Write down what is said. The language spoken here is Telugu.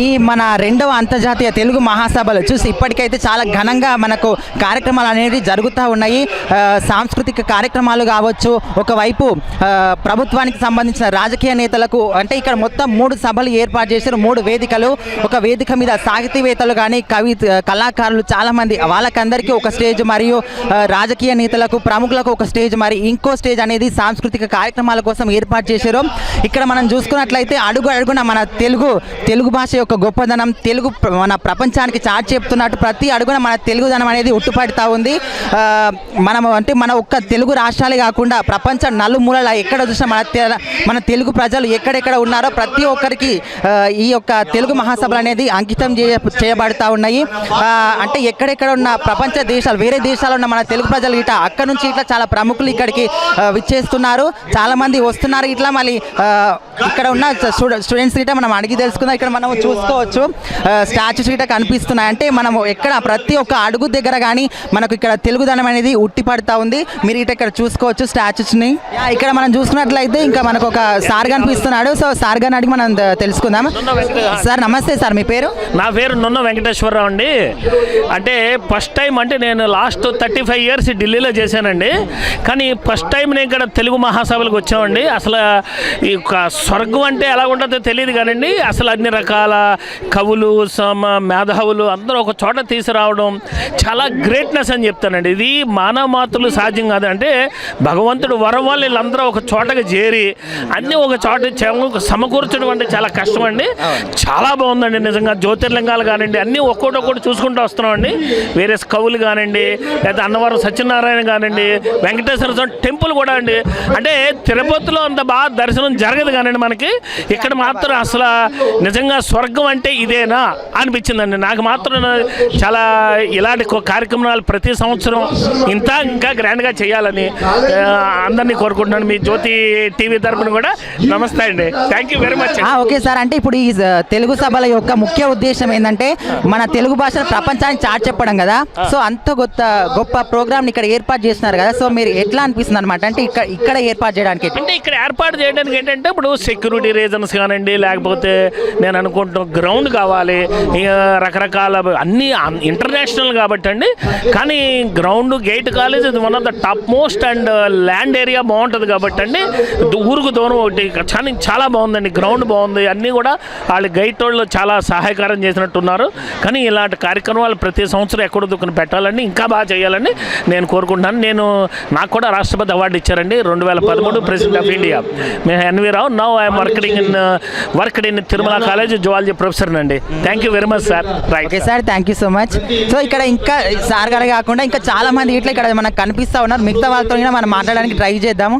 ఈ మన రెండవ అంతర్జాతీయ తెలుగు మహాసభలు చూసి ఇప్పటికైతే చాలా ఘనంగా మనకు కార్యక్రమాలు అనేవి జరుగుతూ ఉన్నాయి. సాంస్కృతిక కార్యక్రమాలు కావచ్చు ఒకవైపు ప్రభుత్వానికి సంబంధించిన రాజకీయ నేతలకు అంటే ఇక్కడ మొత్తం మూడు సభలు ఏర్పాటు చేశారు మూడు వేదికలు. ఒక వేదిక మీద సాహితీవేత్తలు కానీ కవి కళాకారులు చాలామంది వాళ్ళకందరికీ ఒక స్టేజ్ మరియు రాజకీయ నేతలకు ప్రముఖులకు ఒక స్టేజ్ మరి ఇంకో స్టేజ్ అనేది సాంస్కృతిక కార్యక్రమాల కోసం ఏర్పాటు చేశారు. ఇక్కడ మనం చూసుకున్నట్లయితే అడుగు అడుగున మన తెలుగు తెలుగు భాష యొక్క గొప్పదనం తెలుగు మన ప్రపంచానికి చాటి చెప్తున్నట్టు ప్రతి అడుగున మన తెలుగుదనం అనేది ఉట్టుపడుతూ ఉంది. మనం అంటే మన ఒక్క తెలుగు రాష్ట్రాలే కాకుండా ప్రపంచ నలుమూలల ఎక్కడ చూసినా మన తె- మన తెలుగు ప్రజలు ఎక్కడెక్కడ ఉన్నారో ప్రతి ఒక్కరికి ఈ యొక్క తెలుగు మహాసభలు అనేది అంకితం చేయ చేయబడతా ఉన్నాయి. అంటే ఎక్కడెక్కడ ఉన్న ప్రపంచ దేశాలు వేరే దేశాల్లో ఉన్న మన తెలుగు ప్రజలు ఇట్లా అక్కడ నుంచి ఇట్లా చాలా ప్రముఖులు ఇక్కడికి విచ్చేస్తున్నారు. చాలామంది వస్తున్నారు ఇట్లా మళ్ళీ ఇక్కడ ఉన్న స్టూడెంట్స్ గిట్ట మనం అడిగి తెలుసుకుందాం. ఇక్కడ మనం చూసుకోవచ్చు. స్టాచ్యూస్ గిట్ట కనిపిస్తున్నాయి. అంటే మనం ఎక్కడ ప్రతి ఒక్క అడుగు దగ్గర కానీ మనకు ఇక్కడ తెలుగుదనం అనేది ఉట్టి పడతా ఉంది. మీరు ఇట ఇక్కడ చూసుకోవచ్చు స్టాచ్యూస్ని. యా, ఇక్కడ మనం చూసుకున్నట్లయితే ఇంకా మనకు ఒక సార్ కనిపిస్తున్నాడు. సో సార్ గారిని అడిగి మనం తెలుసుకుందాం సార్ నమస్తే సార్ మీ పేరు? నా పేరు నున్న వెంకటేశ్వరరావు అండి. అంటే ఫస్ట్ టైం అంటే నేను లాస్ట్ థర్టీ ఫైవ్ ఇయర్స్ ఢిల్లీలో చేశానండి. కానీ ఫస్ట్ టైం నేను ఇక్కడ తెలుగు మహాసభలకు వచ్చామండి. అసలు ఈ యొక్క స్వర్గం అంటే ఎలా ఉంటుందో తెలియదు కానండి. అసలు అన్ని రకాల కవులు సమ మేధావులు అందరూ ఒక చోట తీసుకురావడం చాలా గ్రేట్నెస్ అని చెప్తానండి. ఇది మానవ మాతృలు సాధ్యం కాదు అంటే భగవంతుడు వరం వల్ల వీళ్ళందరూ ఒక చోటకి చేరి అన్నీ ఒక చోట సమకూర్చడం అంటే చాలా కష్టం అండి చాలా బాగుందండి నిజంగా జ్యోతిర్లింగాలు కానివ్వండి అన్నీ ఒక్కోటి ఒక్కోటి చూసుకుంటూ వస్తున్నామండి. వేరే కవులు కానివ్వండి లేదా అన్నవరం సత్యనారాయణ కానివ్వండి వెంకటేశ్వర స్వామి టెంపుల్ కూడా అండి. అంటే తిరుపతిలో అంత బాగా దర్శనం జరగదు కానివ్వండి మనకి. ఇక్కడ మాత్రం అసలు నిజంగా స్వర్గం అంటే ఇదేనా అనిపించిందండి నాకు మాత్రం చాలా ఇలాంటి కార్యక్రమాలు ప్రతి సంవత్సరం ఇంత ఇంకా గ్రాండ్గా చేయాలని అందరినీ కోరుకుంటున్నాను. మీ జ్యోతి టీవీ తరపున కూడా నమస్తే అండి. Thank you very much okay sir. అంటే ఇప్పుడు ఈ తెలుగు సభల యొక్క ముఖ్య ఉద్దేశం ఏంటంటే మన తెలుగు భాషను ప్రపంచానికి చాటి చెప్పడం కదా. సో అంత గొప్ప గొప్ప ప్రోగ్రామ్ ఇక్కడ ఏర్పాటు చేస్తున్నారు కదా. సో మీరు ఎట్లా అనిపిస్తుంది అనమాట అంటే ఇక్కడ ఇక్కడ ఏర్పాటు చేయడానికి? అంటే ఇక్కడ ఏర్పాటు చేయడానికి ఏంటంటే ఇప్పుడు సెక్యూరిటీ రీజన్స్ కానివ్వండి లేకపోతే నేను అనుకుంటున్న గ్రౌండ్ కావాలి. రకరకాల అన్ని ఇంటర్నేషనల్ కాబట్టి అండి. కానీ గ్రౌండ్ గేట్ కాలేజ్ ఇది one of the top most and land area బాగుంటుంది కాబట్టి అండి. ఊరుకు దూరం ఒకటి. చాలా చాలా బాగుందండి. గ్రౌండ్ బాగుంది. అన్నీ కూడా వాళ్ళు గైట్ వాళ్ళు చాలా సహాయకారం చేసినట్టున్నారు. కానీ ఇలాంటి కార్యక్రమాలు ప్రతి సంవత్సరం ఎక్కడ దుక్కుని పెట్టాలని ఇంకా బాగా చేయాలని నేను కోరుకుంటున్నాను. నేను నాకు కూడా రాష్ట్రపతి అవార్డు ఇచ్చారండి. రెండు వేల పదమూడు ప్రెసిడెంట్ ఆఫ్ ఇండియా మేము NV Rao. Now I'm working in worked in Tirumala college zoology professor అండి thank you very much sir okay sir thank you so much so ఇక్కడ ఇంకా సార్ గారు కాకుండా ఇంకా చాలా మంది ఇట్లా ఇక్కడ మనకు కనిపిస్తా ఉన్నారు. మిగతా వాళ్ళతో కూడా మనం మాట్లాడడానికి ట్రై చేద్దాము.